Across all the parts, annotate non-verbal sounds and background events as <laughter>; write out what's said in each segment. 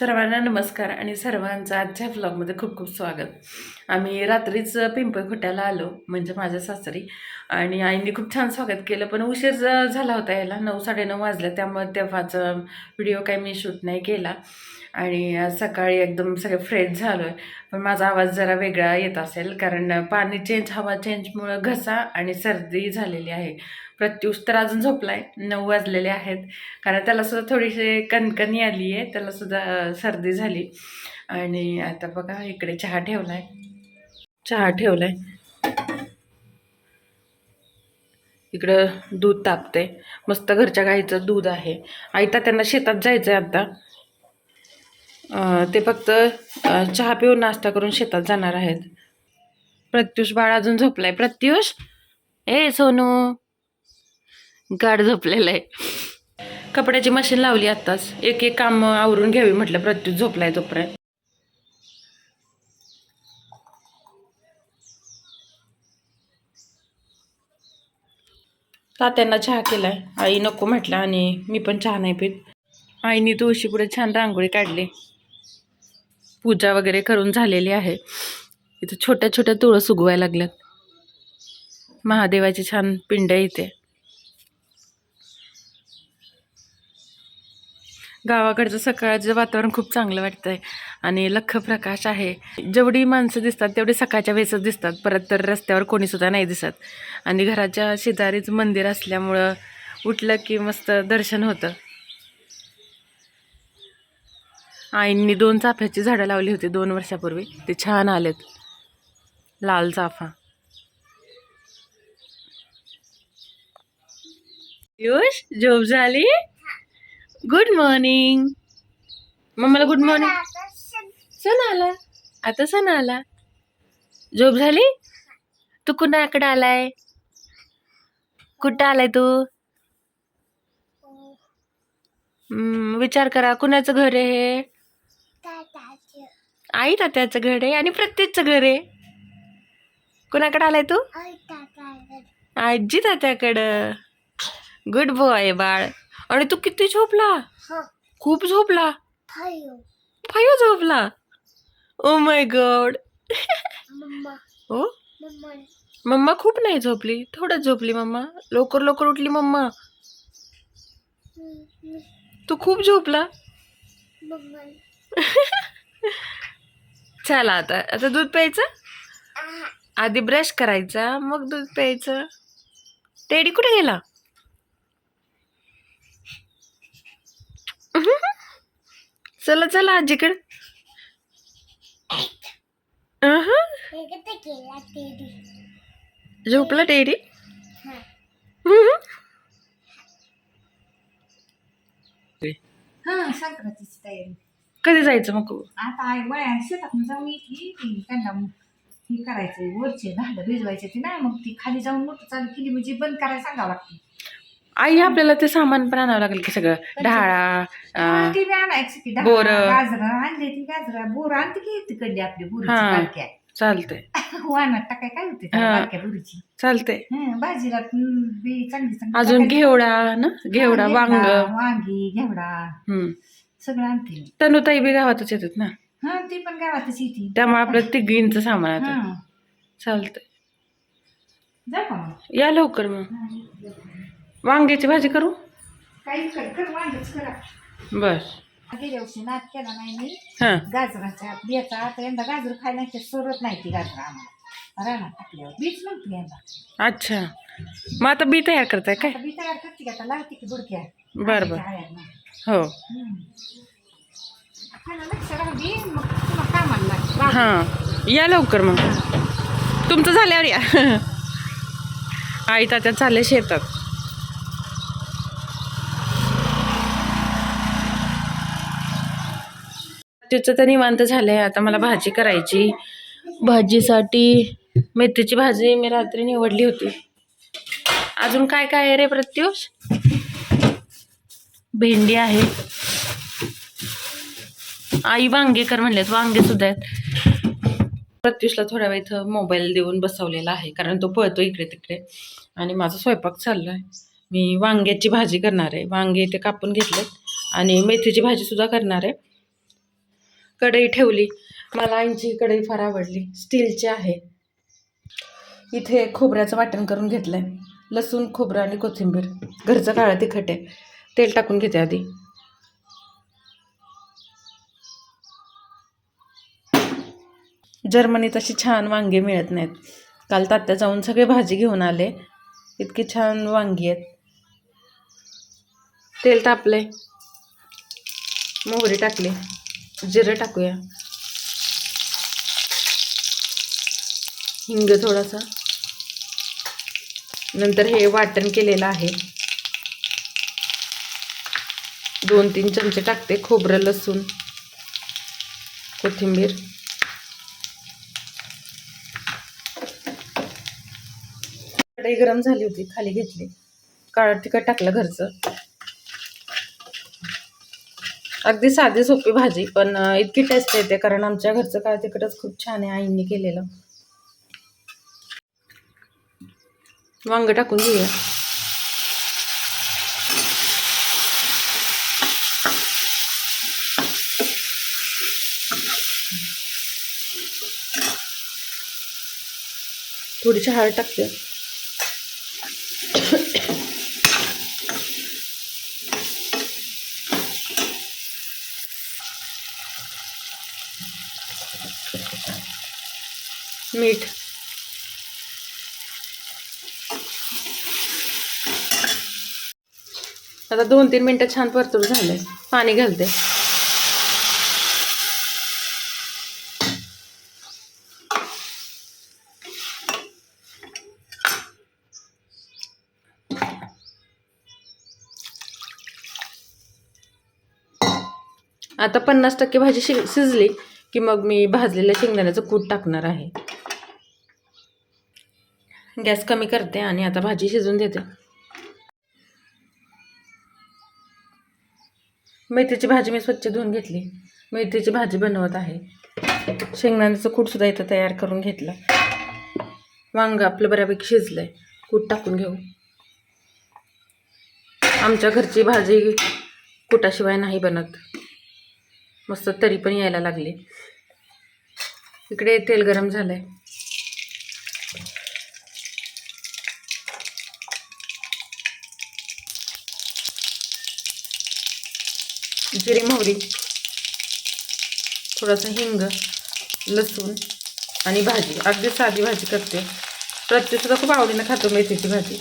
सर्वांना नमस्कार आणि सर्वांचं आजच्या व्लॉगमध्ये खूप खूप स्वागत. आम्ही रात्रीच पिंपळखोट्याला आलो म्हणजे माझ्या सासरी आणि आईने खूप छान स्वागत केलं पण उशीर झाला होता याला नऊ साडेनऊ वाजलं त्यामुळे तेव्हाचा व्हिडिओ काही मी शूट नाही केला. आणि आज सकाळी एकदम सगळे फ्रेश झालो आहे पण माझा आवाज जरा वेगळा येत असेल कारण पाणी चेंज हवा चेंजमुळं घसा आणि सर्दी झालेली आहे. प्रत्युष तर अजून झोपलाय. नऊ वाजलेले आहेत. कारण त्याला सुद्धा थोडीशी कणकणी आली आहे. त्याला सुद्धा सर्दी झाली. आणि आता बघा इकडे चहा ठेवलाय. चहा ठेवलाय. इकडं दूध तापते मस्त घरच्या गाईचं दूध आहे. आईता त्यांना शेतात जायचं आहे आता ते फक्त चहा पिऊन नाश्ता करून शेतात जाणार आहेत. प्रत्युष बाळ अजून झोपलाय. प्रत्युष? ए सोनू! गाड झोपलेला आहे. कपड्याची मशीन लावली आत्ताच. एक एक काम आवरून घ्यावी म्हटलं प्रत्युत झोपलाय तोपर्यंत. तात्यांना चहा केलाय. आई नको म्हटलं आणि मी पण चहा नाही पित. आईने तुळशी पुढे छान रांगोळी काढली. पूजा वगैरे करून झालेली आहे. इथं छोट्या छोट्या तुळस उगवायला लागल्यात. महादेवाची छान पिंड इथे. गावाकडचं सकाळचं वातावरण खूप चांगलं वाटतंय. आणि लख प्रकाश आहे. जेवढी माणसं दिसतात तेवढी सकाळच्या वेळेसच दिसतात. परत तर रस्त्यावर कोणीसुद्धा नाही दिसत. आणि घराच्या शेजारीच मंदिर असल्यामुळं उठलं की मस्त दर्शन होतं. आईंनी दोन चाफ्याची झाडं लावली होती दोन वर्षापूर्वी. ते छान आलेत. लाल चाफा. पियुष झोप झाली? गुड मॉर्निंग मम्माला गुड मॉर्निंग सण आला. आता सण आला. झोप झाली? तू कुणाकडे आलाय? कुठं आलाय तू? विचार करा कुणाचं घर आहे हे? आई तात्याचं घर आहे आणि प्रत्येकचं घर आहे. कुणाकडे आलाय तू? आजी तात्याकडं. गुड बॉय बाळ. आणि तू किती झोपला? खूप झोपला? फायो झोपला? ओ माय गॉड हो? मम्मा खूप नाही झोपली? थोडं झोपली मम्मा. लवकर लवकर उठली मम्मा. तू खूप झोपला? <laughs> चला आता. आता दूध प्यायचं? आधी ब्रश करायचा मग दूध प्यायचं. टेडी कुठे गेला? <laughs> चला चला आजीकडे. अहं, झोपला टेडी? हा. संक्रांतीची तयारी. कधी जायचं मग? आता आई वया शेतात जाऊन येते. त्यांना हे करायचं वरचे झाडं भिजवायचे ते नाही मग ती खाली जाऊन मोटर चालू केली म्हणजे बंद करायला सांगावं लागते. आई आपल्याला ते सामान पण आणावं लागेल की सगळं. ढाळा अं, ती बी आणायची की बोरं. गाजर आणले ती गाजर बोर आणते की तिकडली आपली बोरीची हा. बारक्या. चालतंय. <laughs> वाहनात टाकाय काय होते त्या हा. बारक्या बोरीची? चालतंय. हं, भाजीला हं, बी चांगली चांगली अजून टाकायची. घेवडा ना? घेवडा हा, वांग. वांगी घेवडा. हम्म सगळं आणते मी. तनुताई बी गावातच येतात ना? हा ती पण गावातच येते. त्यामुळे आपलं तिघींचं सामान आता. हा. चालतंय. जा का मग? या लवकर मग. वांग्याची भाजी करू? काही कर कर वांगच करा. बस. गेल्या वर्षी नाद केला नाही मी. हां. गाजराच्या बियाचा आता यंदा गाजर खायला नाही ती गाजर आम्हाला. रानात टाकल्यावर बीच नव्हती यंदा अच्छा. मग आता बी तयार करताय काय? आता बी तयार करते की आता लावते की बुडक्या. बरं बरं. हो. हम्म. खायला लक्ष राहू दे. मग तुला कामाला लाग हां. या लवकर मग. तुमचं झाल्यावर या. आई तात्या चालले शेतात. त्याचं तर निवांत झालं आहे आता मला भाजी करायची. भाजीसाठी मेथीची भाजी मी रात्री निवडली होती. अजून काय काय आहे रे प्रत्युष? भेंडी आहे. आई वांगेकर म्हणलेत वांगे सुद्धा आहेत. प्रत्युषला थोड्या वेळ इथं मोबाईल देऊन बसवलेला आहे कारण तो पळतो इकडे तिकडे. आणि माझा स्वयंपाक चालला आहे मी वांग्याची भाजी करणार आहे. वांगे ते कापून घेतलेत. आणि मेथीची भाजी सुद्धा करणार आहे. कढई ठेवली. मला यांची कढई फार आवडली. स्टीलची आहे. इथे खोबऱ्याचं वाटण करून घेतलं आहे लसूण खोबरं आणि कोथिंबीर. घरचं काळं तिखट आहे. तेल टाकून घेते आधी. जर्मनीत अशी छान वांगे मिळत नाहीत. काल तात्या जाऊन सगळे भाजी घेऊन आले. इतकी छान वांगी आहेत. तेल तापले मोहरी टाकली. जिरं टाकूया. हिंग थोडासा. नंतर हे वाटण केलेलं आहे. दोन तीन चमचे टाकते खोबरं लसूण कोथिंबीर. कढई गरम झाली होती खाली घेतली. काळं तिखट टाकलं घरचं. अगदी साधी सोपी भाजी पण इतकी टेस्ट येते कारण आमच्या घरचं काय तिखटच खूप छान आहे आईंनी केलेलं. वांग टाकून घेऊया. थोडी हळद टाकते. मीठ. आता दोन तीन मिनटं छान परतून झालंय. पाणी घालते. आता पन्नास टक्के भाजी शि शिजली की मग मी भाजलेल्या शेंगदाण्याचं कूट टाकणार आहे. गॅस कमी करते आणि आता भाजी शिजून देते. मेथीची भाजी मी स्वच्छ धुवून घेतली. मेथीची भाजी बनवत आहे. शेंगदाण्याचं कूटसुद्धा इथं तयार करून घेतलं. वांग आपलं बऱ्यापैकी शिजलं आहे कूट टाकून घेऊ. आमच्या घरची भाजी कुटाशिवाय नाही बनत. मस्त तरी पण यायला लागली. इकडे तेल गरम झालं आहे जिरी मोहरी थोडंसं हिंग लसूण आणि भाजी. अगदी साधी भाजी करते. प्रत्येकसुद्धा खूप आवडीनं खातो मेथीची भाजी.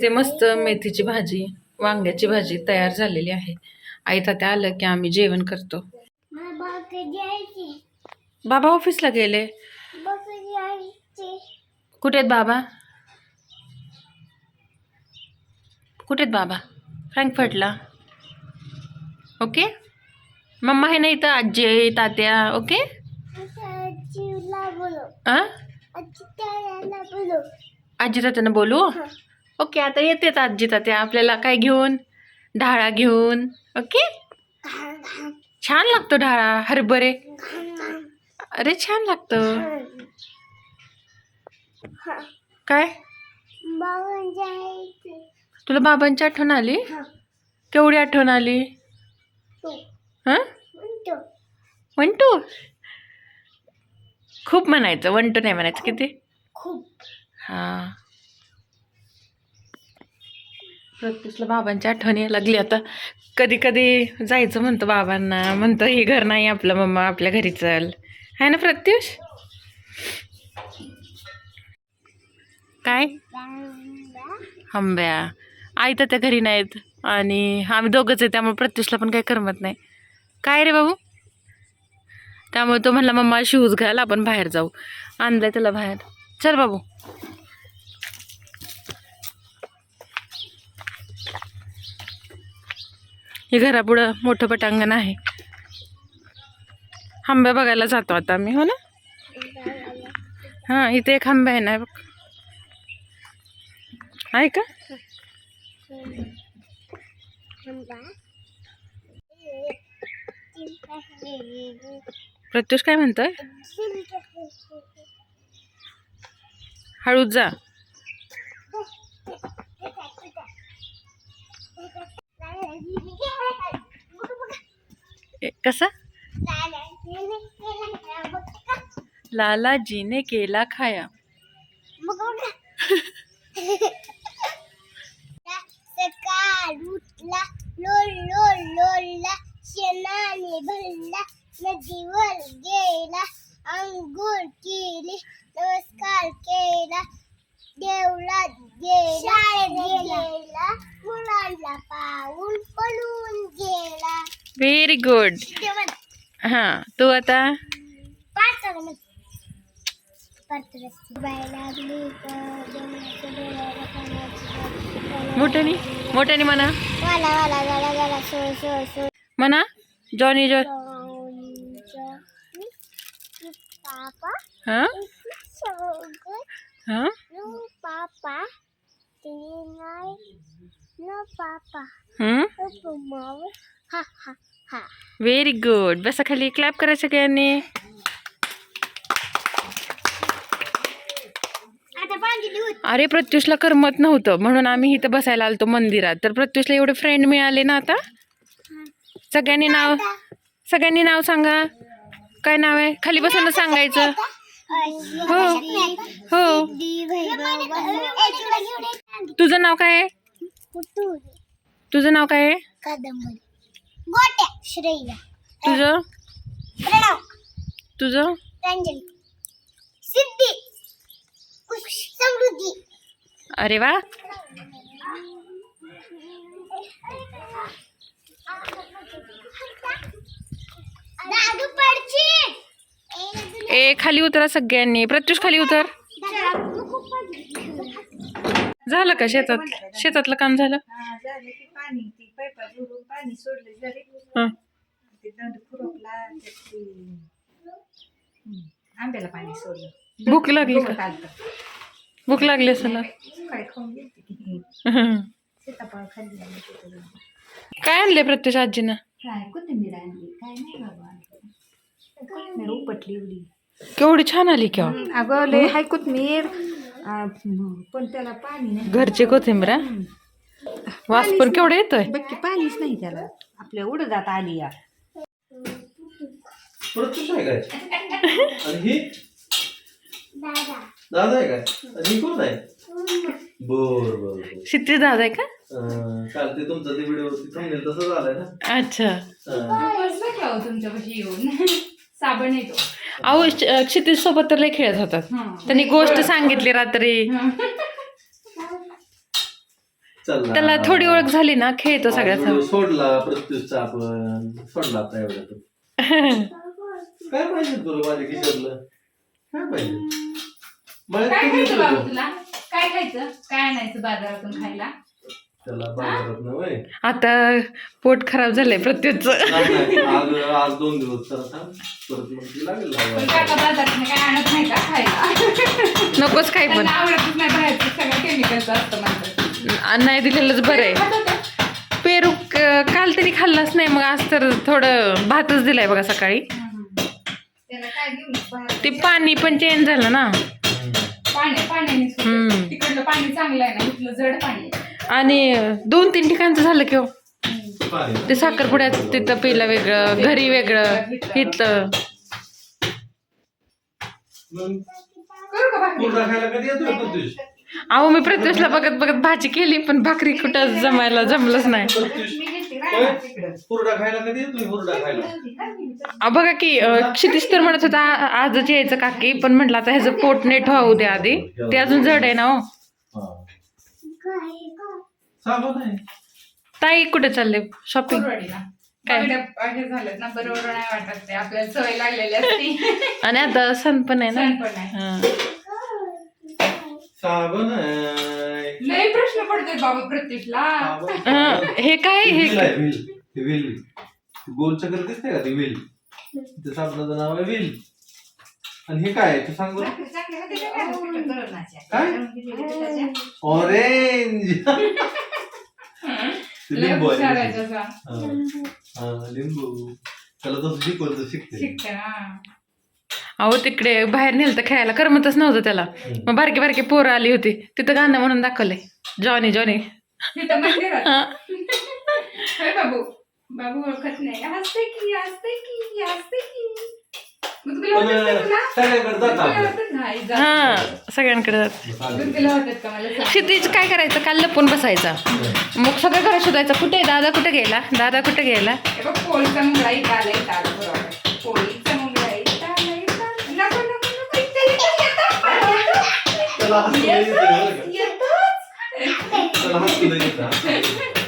इथे मस्त मेथीची भाजी वांग्याची भाजी तयार झालेली आहे. आई तात्या आलं की आम्ही जेवण करतो. बाबा ऑफिसला गेले. कुठे आहेत बाबा? कुठे आहेत बाबा? फ्रँकफर्टला. ओके? मम्मा आहे ना इथं? आजी आहे तात्या ओके? आजी तात्यानं बोलू? ओके आता येतेच आजी तात्या आपल्याला काय घेऊन? ढाळा घेऊन ओके? छान लागतो ढाळा हरभरे. अरे छान लागतो. काय? तुला बाबांची आठवण आली? केवढी आठवण आली? हां? वन टू खूप म्हणायचं वन टू नाही म्हणायचं किती? खूप. हां. प्रत्यक्षला बाबांची आठवण यायला लागली. आता कधी कधी जायचं म्हणतो बाबांना म्हणतो हे घर नाही आपलं मम्मा आपल्या घरी चल. आहे ना प्रत्युष? काय? आंब्या आई तर त्या घरी नाहीत आणि आम्ही दोघंच आहे त्यामुळे प्रत्युषला पण काही करमत नाही. काय रे बाबू? त्यामुळे तो म्हणला मम्मा शूज घ्यायला आपण बाहेर जाऊ. आणलं त्याला बाहेर. चल बाबू. हे घरापुढं मोठं पटांगण आहे. आंब्या बघायला जातो आता आम्ही हो ना? हां इथे एक आंबा आहे ना बघ. आहे का? प्रत्युष काय म्हणतोय? हळूच जा. कसा? लालाजीने केला खाया. सकाळ उठला लोल लोल लोलला शेणाने भरला नदीवर गेला अंघोळ केली नमस्कार केला देवळात गेला शाळेत गेला. मुलांना पाहून पळून गेला. व्हेरी गुड हां तू आता? मोठ्यानी मोठ्यानी म्हणा. वाला वाला गाला गाला सो सो सो म्हणा जॉनी जॉ पापा. हां? हां? व्हेरी गुड बसा खाली क्लॅप करा सगळ्यांनी अरे प्रत्युषला करमत नव्हतं. म्हणून आम्ही इथं बसायला आलतो मंदिरात. तर प्रत्युषला एवढे फ्रेंड मिळाले ना आता? सगळ्यांनी नाव सगळ्यांनी नाव सांगा. काय नाव आहे? खाली बसून सांगायचं. हो. हो. तुझं नाव काय आहे? तुझं नाव काय आहे? तुझं? तुझं? सिद्धी. समृद्धी. अरे वा दादू पडची ए खाली उतरा सगळ्यांनी. प्रत्युष खाली उतर. झालं का शेतात? शेतातलं काम झालं? आंब्याला पाणी सोडलं. भूक लागली का? भूक लागली असेल काय आणले प्रत्युष आजीनं? काय कोथिंबीर आणली काय नाही बाबा. उपटली एवढी. केवढी छान आली की हो. अगं लय हाय कोथिंबीर आ, पण त्याला पाणी नाही. घरची कोथिंबीर हा? वास पण केवढा येतोय? बक्की पाणीच नाही त्याला. आपल्या उडदात आली या. प्रत्युष आहे काय आणि ही? दादा. दादा आहे काय? आणि ही कोण आहे? बर बर बर. क्षितिज दादा आहे का? अं, काल ते तुमचं ते व्हिडिओ थांबेल तसं झालंय ना? अच्छा. अं, साबण येतो. अहो क्षितिज सोबत तर लय खेळत होतात. त्यांनी गोष्ट सांगितली रात्री. चला त्याला थोडी ओळख झाली ना खेळतो सगळ्यात व्हिडिओ सोडला प्रत्युषचा आपण सोडला आता काय पाहिजे तुला माझ्या खिशातलं? काय पाहिजे? मला काय खायचं बाबा देतो? तुला? काय खायचं? काय आणायचं बाजारातून खायला? त्याला बाजारात आता पोट खराब झालंय नाही. आज आज दोन दिवस तर थांब परत मग ती लागेल पण लावायला. काका बाजारात काय आणत नाही का खायला नकोच काही पण त्यांना आवडतच नाही बाहेरचं सगळं केमिकलचं असतं म्हणतात नाही दिलेलंच बरं आहे खात होत्या? पेरू क- काल तरी खाल्लाच नाही मग आज तर थोडं भातच दिलाय बघा सकाळी त्याला काय घेऊन बाहेर ते पाणी पण चेंज झालं ना पाणी पाण्याने सुकं. हम्म. तिकडलं पाणी चांगलं आहे ना इथलं जड पाणी आहे. आणि दोन तीन ठिकाणचं झालं की हो. ते साखरपुड्यात तिथं पहिलं वेगळं घरी वेगळं इथलं अहो मी प्रत्युषला बघत बघत भाजी केली पण भाकरी कुठं जमायला जमलंच नाही. प्रत्युष. होय? हुरडा खायला कधी येतोय? हुरडा खायला. अहो, बघा की अं, क्षितिज तर म्हणत होता आ- आजच यायचं काकी पण म्हटलं आता ह्याचं पोट नेट व्हावू द्या आधी. ते अजून जड आहे ना हो. हा. साबण आहे ताई कुठे चालले शॉपिंग कुरवडीला. काय? हे झालं ना बरोबर नाही वाटत ते आपल्याला सवय लागलेली असते <laughs> आणि आता सण पण आहे ना सण पण आहे हा. साबण आहे लय प्रश्न पडतोय बाबा प्रत्युषला साबण. हा, हे काय ती हे आहे, व्हील. ती व्हील. ती गोल चक्र दिसते का ती व्हील त्या साबणाचं नाव आहे विल आणि हे काय आहे ते सांग बरं. काय? ऑरेंज <laughs> ते लिंबू आहे. हा, लिंबू. त्याला तसं शिकवलं तर शिकते. हा अहो तिकडे बाहेर नेलं तर खेळायला. करमतच नव्हतं त्याला. मग बारकी बारकी पोरं आली होती. तिथं गाणं म्हणून दाखवलंय. Johnny Johnny. हा. बाबू. बाबू ओळखत नाही. हसते की हसते की हसते की. हा. सगळ्यांकडे जात. क्षितिज काय करायचं? काल लपून बसायचा. मग सगळं घरात शोधायचं. कुठे दादा कुठे गेला? दादा कुठे गेला? <laughs>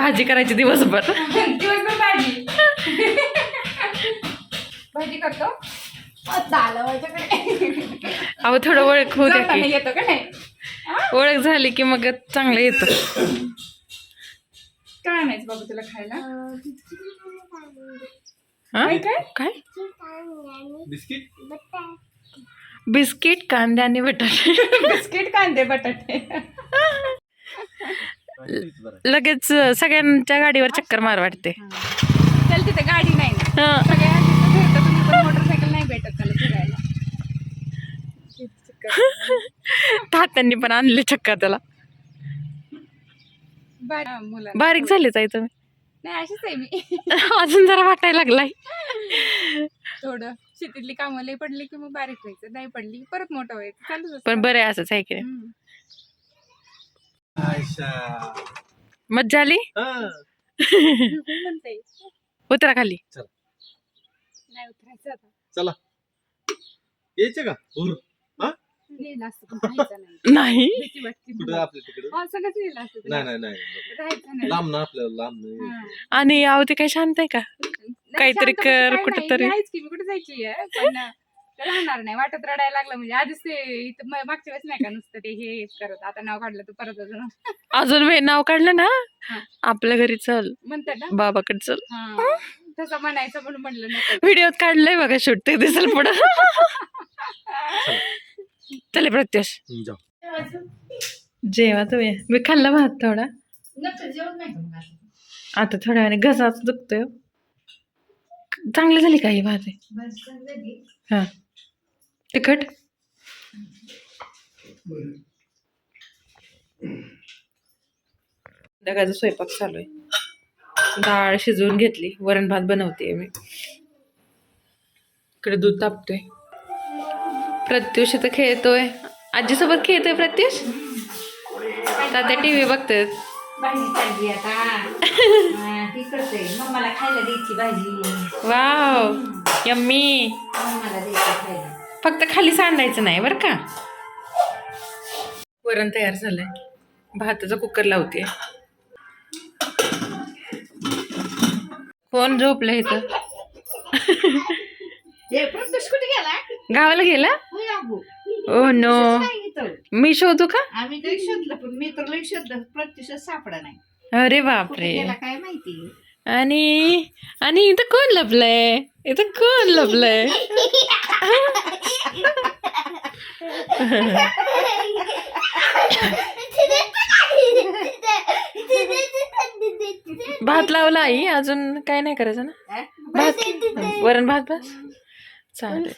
भाजी करायची दिवसभर. दिवसभर भाजी. भाजी करतो. अहो थोडं ओळख होऊ द्या की. येतो का नाही? ओळख झाली की मग चांगलं येतं. काय आणायचं बाबू तुला खायला? हा? काय? बिस्किट? बिस्किट कांदे आणि बटाटे. बिस्किट कांदे बटाटे. लगेच सगळ्यांच्या गाडीवर चक्कर मार वाटते. त्याला तिथे गाडी नाही ना. हा. सगळ्या तिथं तुम्ही पण मोटरसायकल नाही भेटत त्याला फिरायला. तात्यांनी पण आणले चक्कर त्याला. बारीक मुलं बारीक झाले ताई तुम्ही. नाही अशीच आहे मी. अजून जरा वाटायला लागलाय. थोडं. शेतीतली कामं लई पडली की मग बारीक व्हायचं नाही पडली की परत मोठं व्हायचं. चालूच असतं. पण बरं असंच आहे की नाही. हम्म. आयशा. मज्जा आली? हा. म्हणते उतरा खाली. नाही उतरायचं आता. चला. यायचं का? असतं पण नाही. नाही. भीती वाटते कुठं मला. आपल्या तिकडं? हा सगळंच लिहिलं असतं नाही तुला. नाही नाही राहायचं नाही. लांब ना आपल्याला लांब नाही. हा. आणि अहो ते काही शांत आहे का? नाही, काहीतरी शांत कर, काय कुठंतरी. की मी कुठे जायची आहे? पण राहणार नाही. वाटत रडायला लागलं म्हणजे आधीच ते इथं म- मागच्या वेळेस नाही का नुसतं ते हे हेच करत आता नाव काढलं तर परत अजून. अजून वे नाव काढलं ना? हा. आपल्या घरी चल. म्हणतात ना? बाबाकडे चल. हा. तसं म्हणायचं म्हणून म्हणलं नको. व्हिडिओत काढलंय बघा शूट ते दिसेल पुढं. चले प्रत्युष. हम्म, जाऊ जेवा तुम्ही मी खाल्ला भात थोडा. नंतर जेवण नाही का मग आता? थोड्या वेळाने घसाच दुखतोय. चांगली झाली काही भात आहे. हा. तिखट? संध्याकाळचा स्वयंपाक चालू आहे डाळ शिजवून घेतली वरण भात बनवते मी. इकडे दूध तापतोय. प्रत्युष इथं खेळतोय. आजीसोबत खेळतोय प्रत्युष? तात्या टी व्ही बघतोय. भाजी चालली आता. <laughs> ती करते मम्माला खायला द्यायची भाजी. Wow yummy. फक्त खाली सांडायचं नाही बरं का? वरण तयार झालंय. भाताचा कुकर लावते. कोण झोपलं इथं? हे प्रत्यक्ष कुठे गेला? गावाला गेला? Oh no. मी शोधू का? आम्ही काही शोधलं पण मी तर लई शोधलं. प्रत्यक्ष सापडा नाही. अरे बापरे. गेला काय माहिती? आणि आणि इथं कोण लपलंय? इथं कोण लपलंय? भात लावला आई अजून काय नाही करायचं ना? भात? वरण भात बस? चालेल.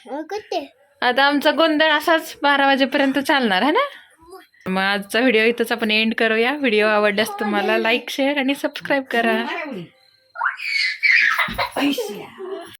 आता आमचा गोंधळ असाच बारा वाजेपर्यंत चालणार आहे ना? मग आजचा व्हिडिओ इथंच आपण एंड करूया. व्हिडिओ आवडल्यास तुम्हाला लाईक शेअर आणि सबस्क्राईब करा. 哎用